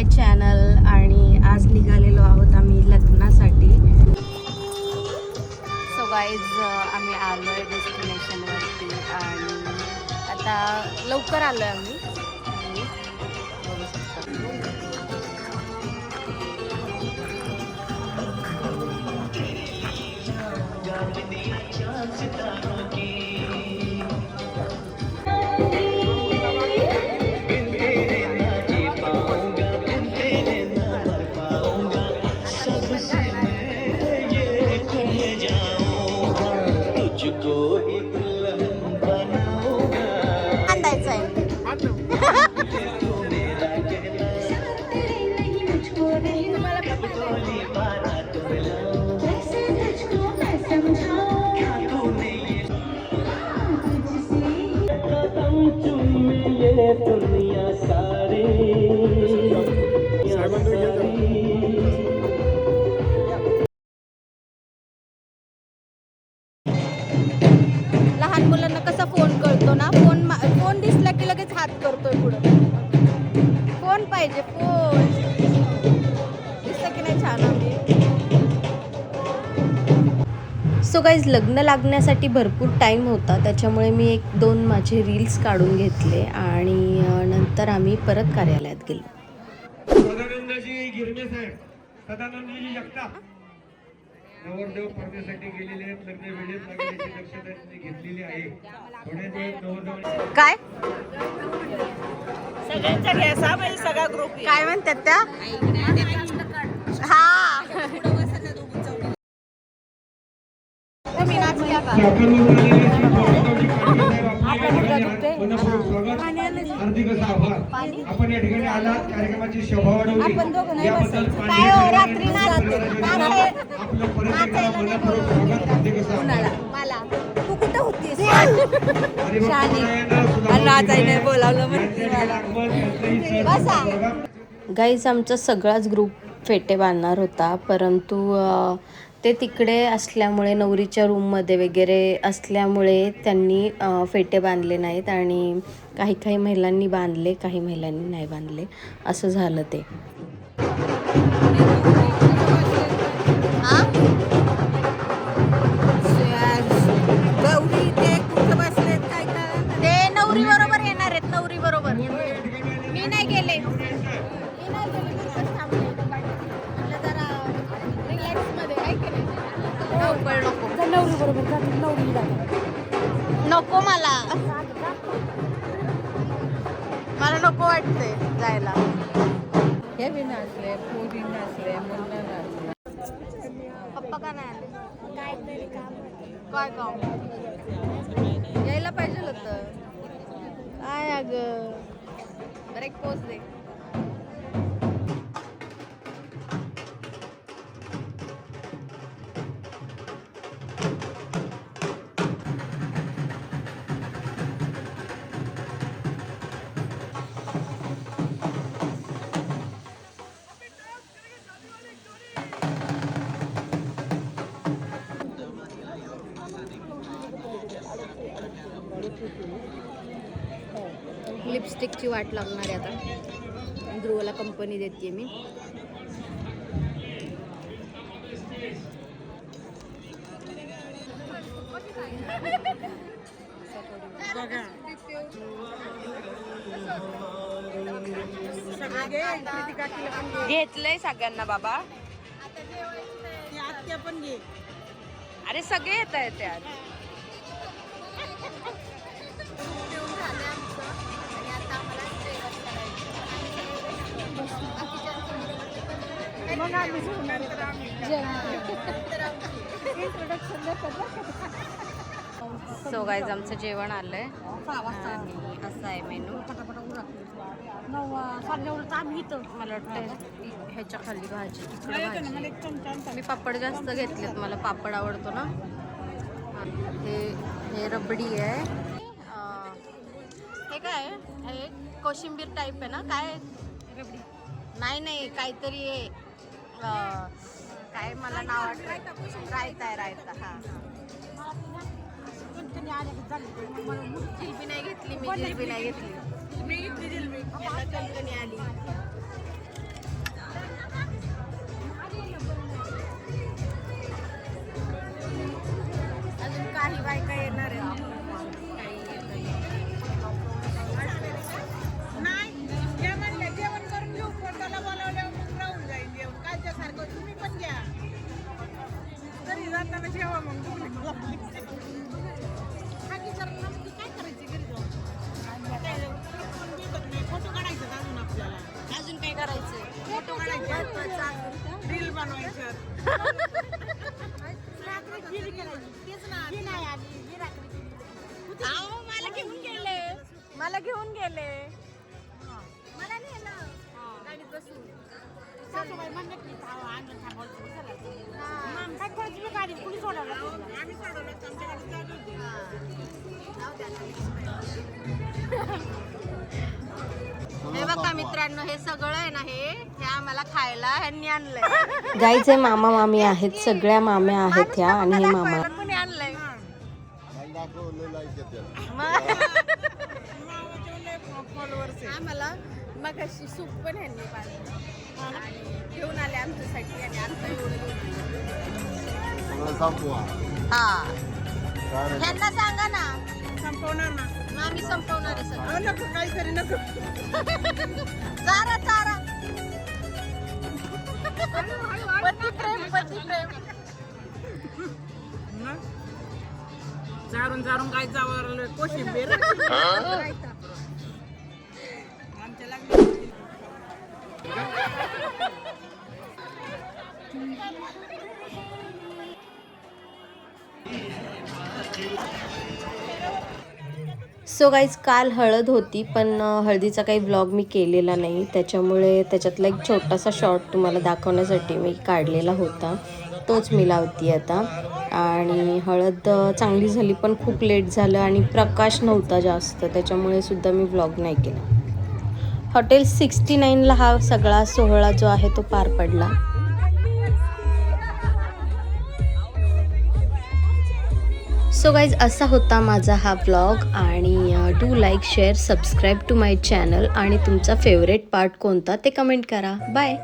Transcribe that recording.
माय channel आणि आज निघालेलो आहोत आम्ही लग्नासाठी. सो गाईज आम्ही आलो आहे डेस्टिनेशनवरती आणि आता लवकर आलो आहे आम्ही. आहे लहान मुलांना कसा फोन करतो ना फोन मा- फोन दिसला की लगेच हात करतोय पुढं. फोन पाहिजे फोन. दिसतं की नाही छान आम्ही सो गाईज लग्न लागण्यासाठी भरपूर टाईम होता. त्याच्यामुळे मी एक दोन माझे रील्स काढून घेतले आणि नंतर आम्ही परत कार्यालयात गेलो. नवरदेव गेलेले आहेत. लग्न वेळेत दक्षता घेतलेली आहे. नवरदेव काय? सगळ्यांचा घ्यायचा म्हणजे सगळा ग्रुप काय म्हणतात त्या? हा. आपण या ठिकाणी आलात कार्यक्रमाची शोभा वाढवली याबद्दल आपलं परत बोलावलं गाईज आमचा सगळाच ग्रुप फेटे बांधणार होता परंतु ते तिकडे असल्यामुळे नवरीच्या रूममध्ये वगैरे असल्यामुळे त्यांनी फेटे बांधले नाहीत आणि काही काही महिलांनी बांधले काही महिलांनी नाही बांधले. असं झालं ते. धावपळ नको नको मला. मला नको वाटते जायला. हे बी नाचले पोरी नाचले मुलं नाचले. पप्पा का नाही आले? काय काम? यायला पाहिजे होतं. काय अग? बरं एक पोच दे. लिपस्टिकची वाट लागणार आहे आता. ध्रुवला कंपनी देते मी. घेतलंय सगळ्यांना बाबा. पण घे अरे सगळे येत आहेत त्यात सो गाईज आमचं जेवण आलंय. आणि असं आहे मेनू मला वाटतं ह्याच्या खाली भाजी मी पापड जास्त घेतलेत मला पापड आवडतो ना. हे हे रबडी आहे. हे काय? हे कोशिंबीर टाईप आहे ना? काय रबडी. नाही नाही काहीतरी आहे काय मला नाव आठवत रायता आहे रायता हा जिलबी नाही घेतली मी जिलबी नाही घेतली यांना कणकणी आली मला घेऊन गेले. मला घेऊन गेले. मला गाडीत बसून. गाडी कुणी सोडवलं? आम्ही सोडवलं बघा मित्रांनो? हे सगळं आहे ना हे? हे आम्हाला खायला ह्यांनी आणलंय. गाईचे मामा मामी आहेत. सगळ्या माम्या आहेत ह्या आणि हे मामा. कोणी आणलंय? आम्हाला मग अशी सूप पण ह्यांनी घेऊन आले आमच्यासाठी आणि एवढं. हा. ह्यांना सांगा ना. संपवणार आम्ही संपवणार आहे सगळं. नको काहीतरी नको. चारा चारा. पती प्रेम पती प्रेम. चारून चारून काय चावरलं कोशिंबीर. आमच्या लागली. सो गाईज काल हळद होती पण हळदीचा काही ब्लॉग मी केलेला नाही. त्याच्यामुळे त्याच्यातला एक छोटासा शॉर्ट तुम्हाला दाखवण्यासाठी मी काढलेला होता. तोच मी लावते आता. आणि हळद चांगली झाली पण खूप लेट झालं आणि प्रकाश नव्हता जास्त. त्याच्यामुळे सुद्धा मी ब्लॉग नाही केला. हॉटेल सिक्स्टी नाईनला हा सगळा सोहळा जो आहे तो पार पडला. सो गाईज असा होता माझा हा ब्लॉग आणि do like share subscribe to my channel आणि तुमचा फेवरेट पार्ट कोणता ते कमेंट करा. बाय